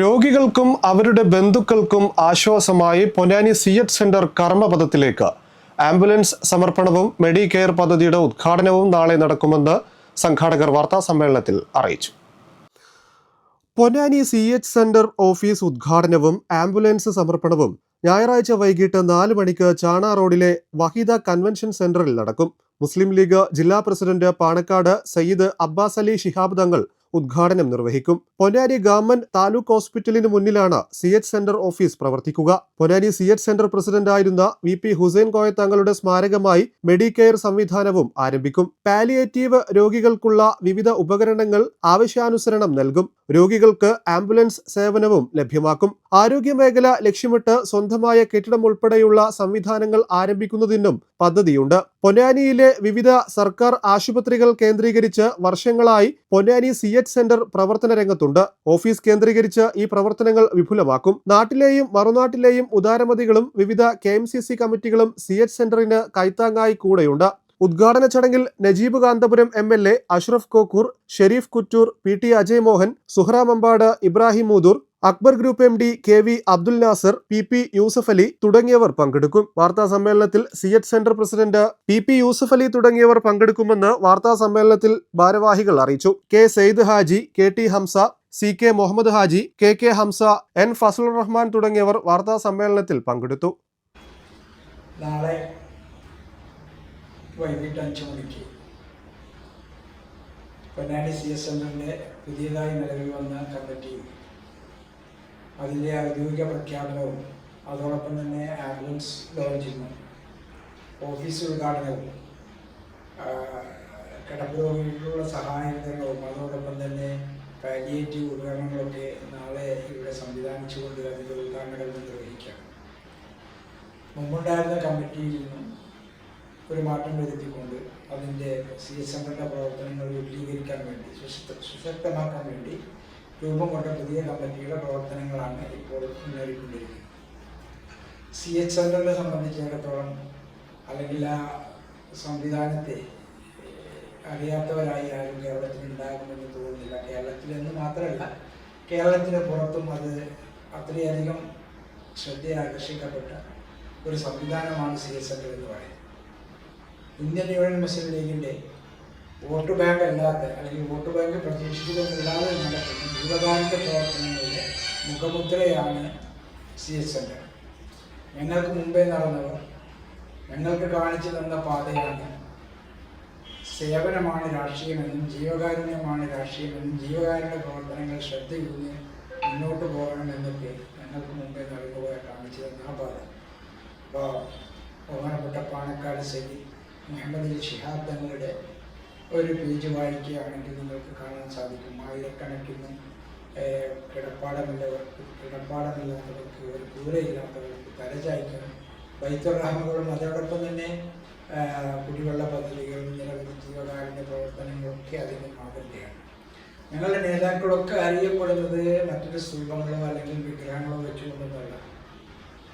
രോഗികൾക്കും അവരുടെ ബന്ധുക്കൾക്കും ആശ്വാസമായി പൊന്നാനി സി എച്ച് സെന്റർ കർമ്മപഥത്തിലേക്ക്. ആംബുലൻസ് സമർപ്പണവും മെഡിക്കെയർ പദ്ധതിയുടെ ഉദ്ഘാടനവും നാളെ നടക്കുമെന്ന് സംഘാടകർ വാർത്താ സമ്മേളനത്തിൽ അറിയിച്ചു. Ponnani C H centre office ഉദ്ഘാടനവും ആംബുലൻസ് സമർപ്പണവും ഞായറാഴ്ച വൈകിട്ട് നാല് മണിക്ക് ചാണ റോഡിലെ വഹീദ കൺവെൻഷൻ സെന്ററിൽ നടക്കും. മുസ്ലിം ലീഗ് ജില്ലാ പ്രസിഡന്റ് പാണക്കാട് സയ്യിദ് അബ്ബാസ് അലി ശിഹാബ് തങ്ങൾ ഉദ്ഘാടനം നിർവഹിക്കും. പൊന്നാനി ഗവൺമെന്റ് താലൂക്ക് ഹോസ്പിറ്റലിന് മുന്നിലാണ് സി എച്ച് സെന്റർ ഓഫീസ് പ്രവർത്തിക്കുക. പൊന്നാനി സി എച്ച് സെന്റർ പ്രസിഡന്റായിരുന്ന വി പി ഹുസൈൻ കോയ തങ്ങളുടെ സ്മാരകമായി മെഡിക്കെയർ സംവിധാനവും ആരംഭിക്കും. പാലിയേറ്റീവ് രോഗികൾക്കുള്ള വിവിധ ഉപകരണങ്ങൾ ആവശ്യാനുസരണം നൽകും. രോഗികൾക്ക് ആംബുലൻസ് സേവനവും ലഭ്യമാക്കും. ആരോഗ്യമേഖല ലക്ഷ്യമിട്ട് സ്വന്തമായ കെട്ടിടം ഉൾപ്പെടെയുള്ള സംവിധാനങ്ങൾ ആരംഭിക്കുന്നതിനും പദ്ധതിയുണ്ട്. പൊന്നാനിയിലെ വിവിധ സർക്കാർ ആശുപത്രികൾ കേന്ദ്രീകരിച്ച് വർഷങ്ങളായി പൊന്നാനി സി എച്ച് സെന്റർ പ്രവർത്തന രംഗത്തുണ്ട്. ഓഫീസ് കേന്ദ്രീകരിച്ച് ഈ പ്രവർത്തനങ്ങൾ വിപുലമാക്കും. നാട്ടിലെയും മറുനാട്ടിലെയും ഉദാരമതികളും വിവിധ കെ എം സി സി കമ്മിറ്റികളും സി എച്ച് സെന്ററിന് കൈത്താങ്ങായി കൂടെയുണ്ട്. ഉദ്ഘാടന ചടങ്ങിൽ Najeeb Kanthapuram M L A Ashraf Kokkur Shareef Kuttoor P T Ajay Mohan Suhra Mampad Ibrahim Mudur Akbar group M D K V Abdul Nasser P P Yusuf Ali തുടങ്ങിയവർ പങ്കെടുക്കും. വാർത്താ സമ്മേളനത്തിൽ C H centre president P P Yusuf Ali തുടങ്ങിയവർ പങ്കെടുക്കുമെന്ന് വാർത്താ സമ്മേളനത്തിൽ ഭാരവാഹികൾ അറിയിച്ചു. K Sayed Haji K T Hamza C K Muhammad Haji K K Hamza N Fazal Rahman തുടങ്ങിയവർ വാർത്താ സമ്മേളനത്തിൽ പങ്കെടുത്തു. നാളെ വൈകിട്ട് അഞ്ച് മണിക്ക് പൊന്നാനി സി എസ് എമ്മിന്റെ പുതിയതായി നിലവിൽ വന്ന കമ്മിറ്റിയും അതിന്റെ ഔദ്യോഗിക പ്രഖ്യാപനവും അതോടൊപ്പം തന്നെ ആംബുലൻസ് ലോഞ്ചിങ്ങും ഓഫീസ് ഉദ്ഘാടനവും കിടപ്പ് കിടപ്പ് രോഗികൾക്കുള്ള വിതരണവും അതോടൊപ്പം പാലിയേറ്റീവ് ഉപകരണങ്ങളൊക്കെ നാളെ ഇവിടെ സംവിധാനിച്ചുകൊണ്ട് അതിന്റെ ഉദ്ഘാടനങ്ങൾ നിർവഹിക്കാം. മുമ്പുണ്ടായിരുന്ന കമ്മിറ്റിയിൽ നിന്നും ഒരു മാറ്റം വരുത്തിക്കൊണ്ട് അതിന്റെ സി എസ് എമ്മിന്റെ പ്രവർത്തനങ്ങൾ വിപുലീകരിക്കാൻ വേണ്ടി സുശക്ത സുശക്തമാക്കാൻ വേണ്ടി രൂപം കൊണ്ട പുതിയ കമ്മിറ്റിയുടെ പ്രവർത്തനങ്ങളാണ് ഇപ്പോൾ മുന്നേറിക്കൊണ്ടിരിക്കുന്നത്. സി എച്ച് സെന്ററിനെ സംബന്ധിച്ചിടത്തോളം അല്ലെങ്കിൽ ആ സംവിധാനത്തെ അറിയാത്തവരായി ആരും കേരളത്തിൽ ഉണ്ടാകുമെന്ന് തോന്നുന്നില്ല. കേരളത്തിൽ എന്ന് മാത്രമല്ല കേരളത്തിന് പുറത്തും അത് അത്രയധികം ശ്രദ്ധ ആകർഷിക്കപ്പെട്ട ഒരു സംവിധാനമാണ് സി എസ് എഫ് എന്ന് പറയുന്നത്. ഇന്ത്യൻ യൂണിയൻ മുസ്ലിം ലീഗിന്റെ വോട്ട് ബാങ്ക് അല്ലാത്ത അല്ലെങ്കിൽ വോട്ട് ബാങ്ക് പ്രതീക്ഷിക്കുന്നതല്ലാതെ നടക്കുന്ന ജീവകാരുണ്യ പ്രവർത്തനങ്ങളുടെ മുഖമുദ്രയാണ് സി എസ് എഫ്. ഞങ്ങൾക്ക് മുമ്പേ നടന്നവർ ഞങ്ങൾക്ക് കാണിച്ചു തന്ന പാതയാണ് സേവനമാണ് രാഷ്ട്രീയമെന്നും ജീവകാരുണ്യമാണ് രാഷ്ട്രീയമെന്നും ജീവകാരുണ്യ പ്രവർത്തനങ്ങൾ ശ്രദ്ധയൂന്നി മുന്നോട്ട് പോകണമെന്നൊക്കെ ഞങ്ങൾക്ക് മുമ്പേ നൽകുവാൻ കാണിച്ചു തന്ന ആ പാത. അപ്പോൾ ബഹുമാനപ്പെട്ട പാണക്കാട് സെലി മുഹമ്മദ് ഷിഹാബ് തങ്ങളുടെ ഒരു പേജ് വായിക്കുകയാണെങ്കിൽ നിങ്ങൾക്ക് കാണാൻ സാധിക്കും. ആയിരക്കണക്കിന് കിടപ്പാടമില്ലവർക്ക് കിടപ്പാടമില്ലാത്തവർക്ക് ഒരു കൂരയില്ലാത്തവർക്ക് തലചായ്ക്കണം റഹ്മകളും അതോടൊപ്പം തന്നെ കുടിവെള്ള പദ്ധതികളും നിരവധി ജീവകാരുണ്യ പ്രവർത്തനങ്ങളൊക്കെ അതിന്റെ മാതൃകയാണ് ഞങ്ങളുടെ നേതാക്കളൊക്കെ അറിയപ്പെടുന്നത് മറ്റൊരു സ്തൂപങ്ങളോ അല്ലെങ്കിൽ വിഗ്രഹങ്ങളോ വെച്ചുകൊണ്ടൊന്നുമല്ല.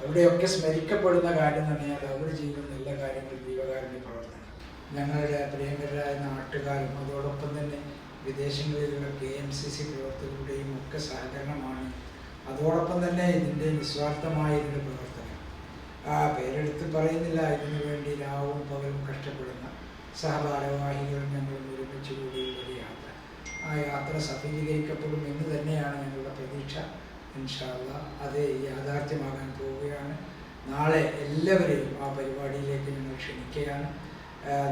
അവിടെയൊക്കെ സ്മരിക്കപ്പെടുന്ന കാര്യം തന്നെയാണ് അവർ ചെയ്യുന്ന നല്ല കാര്യങ്ങൾ ജീവകാരുണ്യ പ്രവർത്തനം. ഞങ്ങളുടെ പ്രിയങ്കരായ നാട്ടുകാരും അതോടൊപ്പം തന്നെ വിദേശങ്ങളിലുള്ള കെ എം സി സി പ്രവർത്തകരുടെയും ഒക്കെ സഹകരണമാണ്. അതോടൊപ്പം തന്നെ ഇതിന്റെ നിസ്വാർത്ഥമായ ഇതിന്റെ പ്രവർത്തനം ആ പേരെടുത്ത് പറയുന്നില്ല. ഇതിനു വേണ്ടി രാവും പകലും കഷ്ടപ്പെടുന്ന സഹഭാരവാഹികൾ ഞങ്ങൾ ഒരുമിച്ച് കൂടിയുള്ള യാത്ര. ആ യാത്ര സഫലീകരിക്കപ്പെടും എന്ന് തന്നെയാണ് ഞങ്ങളുടെ പ്രതീക്ഷ. ഇൻഷാല്ല അത് യാഥാർത്ഥ്യമാകാൻ പോവുകയാണ്. നാളെ എല്ലാവരെയും ആ പരിപാടിയിലേക്ക് ഞങ്ങൾ ക്ഷണിക്കുകയാണ്.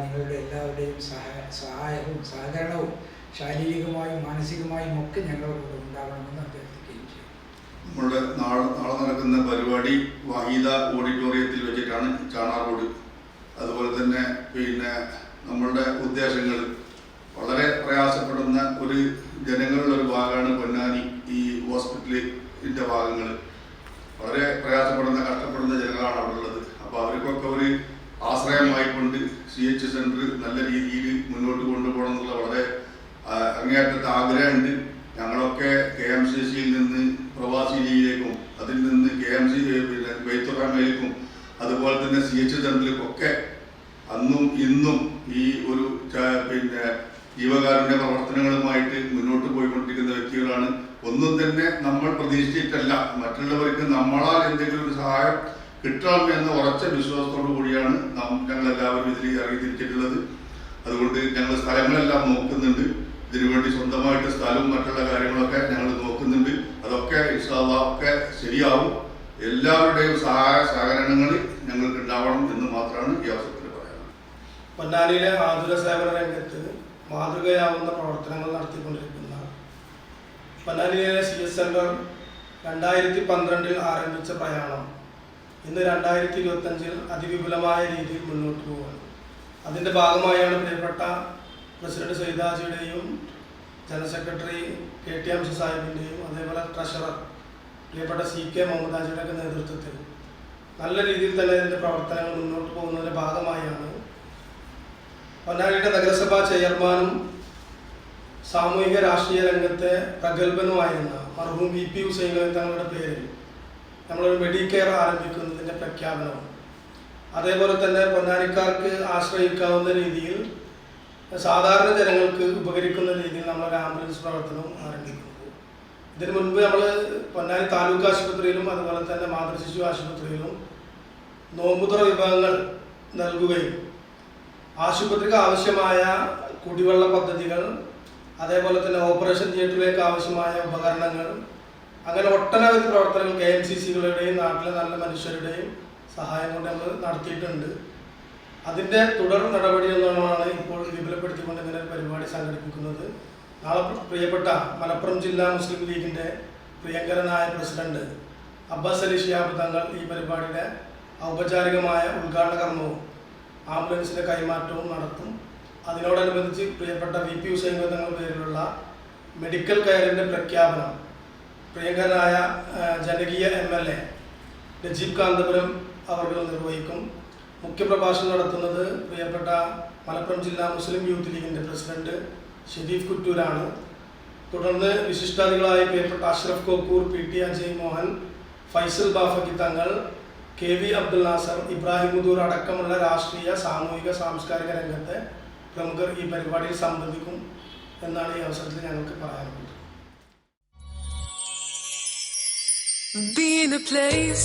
നിങ്ങളുടെ എല്ലാവരുടെയും സഹായ സഹായവും സഹകരണവും ശാരീരികമായും മാനസികമായും ഒക്കെ ഞങ്ങളുടെ കൂടെ ഉണ്ടാകണമെന്ന് അഭ്യർത്ഥിക്കുകയും ചെയ്യും നമ്മുടെ നാളെ നാളെ നടക്കുന്ന പരിപാടി വാഹിദ ഓഡിറ്റോറിയത്തിൽ വെച്ചിട്ടാണ് ചാണാർ റോഡ് അതുപോലെ തന്നെ പിന്നെ നമ്മളുടെ ഉദ്ദേശങ്ങൾ. വളരെ പ്രയാസപ്പെടുന്ന ഒരു ജനങ്ങളുടെ ഒരു ഭാഗമാണ് പൊന്നാനി ഈ ഹോസ്പിറ്റലിന്റെ ഭാഗങ്ങൾ. വളരെ പ്രയാസപ്പെടുന്ന കഷ്ടപ്പെടുന്ന ജനങ്ങളാണ് അവിടെ ഉള്ളത്. അപ്പോൾ അവർക്കൊക്കെ ഒരു ആശ്രയമായിക്കൊണ്ട് സി എച്ച് സെന്റർ നല്ല രീതിയിൽ മുന്നോട്ട് കൊണ്ടുപോകണം എന്നുള്ള വളരെ അങ്ങേയറ്റത്തെ ആഗ്രഹമുണ്ട്. ഞങ്ങളൊക്കെ കെ എം സി സിയിൽ നിന്ന് പ്രവാസി ലീഗിലേക്കും അതിൽ നിന്ന് കെ എം സി പിന്നെ അതുപോലെ തന്നെ സി എച്ച് സെന്ററിലേക്കൊക്കെ അന്നും ഇന്നും ഈ ഒരു പിന്നെ ജീവകാരുണ്യ പ്രവർത്തനങ്ങളുമായിട്ട് മുന്നോട്ട് പോയിക്കൊണ്ടിരിക്കുന്ന വ്യക്തികളാണ്. ഒന്നും തന്നെ നമ്മൾ പ്രതീക്ഷിച്ചിട്ടല്ല. മറ്റുള്ളവർക്ക് നമ്മളാൽ എന്തെങ്കിലും ഒരു സഹായം കിട്ടണം എന്ന ഉറച്ച വിശ്വാസത്തോടു കൂടിയാണ് ഞങ്ങൾ എല്ലാവരും ഇതിൽ ഇറങ്ങി തിരിച്ചിട്ടുള്ളത് അതുകൊണ്ട് ഞങ്ങൾ സ്ഥലങ്ങളെല്ലാം നോക്കുന്നുണ്ട്. ഇതിനുവേണ്ടി സ്വന്തമായിട്ട് സ്ഥലവും മറ്റുള്ള കാര്യങ്ങളൊക്കെ ഞങ്ങൾ നോക്കുന്നുണ്ട്. ഒക്കെ ശരിയാവും. എല്ലാവരുടെയും സഹായ സഹകരണങ്ങൾ ഞങ്ങൾക്ക് ഉണ്ടാവണം എന്ന് മാത്രമാണ് ഈ അവസരത്തിൽ പറയുന്നത് പൊന്നാനിയിലെ ആതുര സേവന രംഗത്ത് മാതൃകയാവുന്ന പ്രവർത്തനങ്ങൾ നടത്തിക്കൊണ്ടിരിക്കുന്ന പൊന്നാനിയിലെ സി എസ് സെന്റർ രണ്ടായിരത്തി പന്ത്രണ്ടിൽ ആരംഭിച്ച പ്രയാണം ഇന്ന് രണ്ടായിരത്തി ഇരുപത്തഞ്ചിൽ അതിവിപുലമായ രീതിയിൽ മുന്നോട്ട് പോവുകയാണ്. അതിന്റെ ഭാഗമായാണ് പ്രിയപ്പെട്ട president സൈതാജിയുടെയും general secretary K T M സാഹിബിന്റെയും അതേപോലെ ട്രഷറർ പ്രിയപ്പെട്ട സി കെ മുഹമ്മദാജിയുടെയൊക്കെ നേതൃത്വത്തിൽ നല്ല രീതിയിൽ തന്നെ ഇതിന്റെ പ്രവർത്തനങ്ങൾ മുന്നോട്ട് പോകുന്നതിന്റെ ഭാഗമായാണ്. പൊന്നാനിയുടെ നഗരസഭാ ചെയർമാനും സാമൂഹിക രാഷ്ട്രീയ രംഗത്തെ പ്രഗത്ഭനുമായിരുന്ന മർഹൂം വി പി ഹുസൈൻ തങ്ങളുടെ പേരിൽ നമ്മളൊരു മെഡിക്കെയർ ആരംഭിക്കുന്നതിന്റെ പ്രഖ്യാപനവും അതേപോലെ തന്നെ പൊന്നാനിക്കാർക്ക് ആശ്രയിക്കാവുന്ന രീതിയിൽ സാധാരണ ജനങ്ങൾക്ക് ഉപകരിക്കുന്ന രീതിയിൽ നമ്മളൊരു ആംബുലൻസ് പ്രവർത്തനവും ആരംഭിക്കുന്നത്. ഇതിനു മുൻപ് നമ്മൾ പൊന്നാനി താലൂക്ക് ആശുപത്രിയിലും അതുപോലെ തന്നെ മാതൃശിശു ആശുപത്രിയിലും നോമ്പുതുറ വിഭവങ്ങൾ നൽകുകയും ആശുപത്രിക്ക് ആവശ്യമായ കുടിവെള്ള പദ്ധതികൾ അതേപോലെ തന്നെ ഓപ്പറേഷൻ തിയേറ്ററിലേക്ക് ആവശ്യമായ ഉപകരണങ്ങൾ അങ്ങനെ ഒട്ടനവധി പ്രവർത്തനങ്ങൾ കെ എം സി സികളുടെയും നാട്ടിലെ നല്ല മനുഷ്യരുടെയും സഹായം കൊണ്ട് നമ്മൾ നടത്തിയിട്ടുണ്ട്. അതിന്റെ തുടർ നടപടി എന്നുള്ളതാണ് ഇപ്പോൾ വിപുലപ്പെടുത്തിക്കൊണ്ട് ഇങ്ങനെ പരിപാടി സംഘടിപ്പിക്കുന്നത്. നാളെ പ്രിയപ്പെട്ട മലപ്പുറം ജില്ലാ മുസ്ലിം ലീഗിന്റെ പ്രിയങ്കരനായ പ്രസിഡന്റ് അബ്ബാസ് അലി ഷിയാബ് തങ്ങൾ ഈ പരിപാടിയുടെ ഔപചാരികമായ ഉദ്ഘാടന കർമ്മവും ആംബുലൻസിന്റെ കൈമാറ്റവും നടത്തും. അതിനോടനുബന്ധിച്ച് പ്രിയപ്പെട്ട വി പി ഹുസൈൻ തങ്ങൾ പേരിലുള്ള മെഡിക്കൽ കെയറിന്റെ പ്രഖ്യാപനം. പ്രിയങ്കരനായ ജനകീയ M L A Najeeb Kanthapuram അവർ നിർവഹിക്കും. മുഖ്യപ്രഭാഷണം നടത്തുന്നത് പ്രിയപ്പെട്ട മലപ്പുറം ജില്ലാ മുസ്ലിം യൂത്ത് ലീഗിന്റെ പ്രസിഡന്റ് ഷെരീഫ് കുറ്റൂരാണ്. തുടർന്ന് വിശിഷ്ടാതികളായ പ്രിയപ്പെട്ട Ashraf Kokkur P T Ajay Mohan Faisal Bafaqi Thangal K V Abdul Nasser Ibrahim Mudur അടക്കമുള്ള രാഷ്ട്രീയ സാമൂഹിക സാംസ്കാരിക രംഗത്തെ പ്രമുഖർ ഈ പരിപാടിയിൽ സംബന്ധിക്കും എന്നാണ് ഈ അവസരത്തിൽ ഞങ്ങൾക്ക് പറയാനുള്ളത്. Be in a place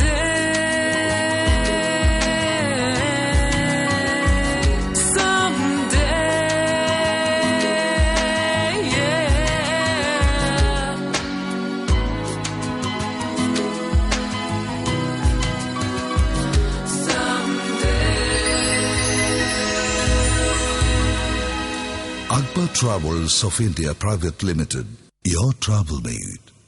Akbar Travels of India Private Limited. Your travel mate.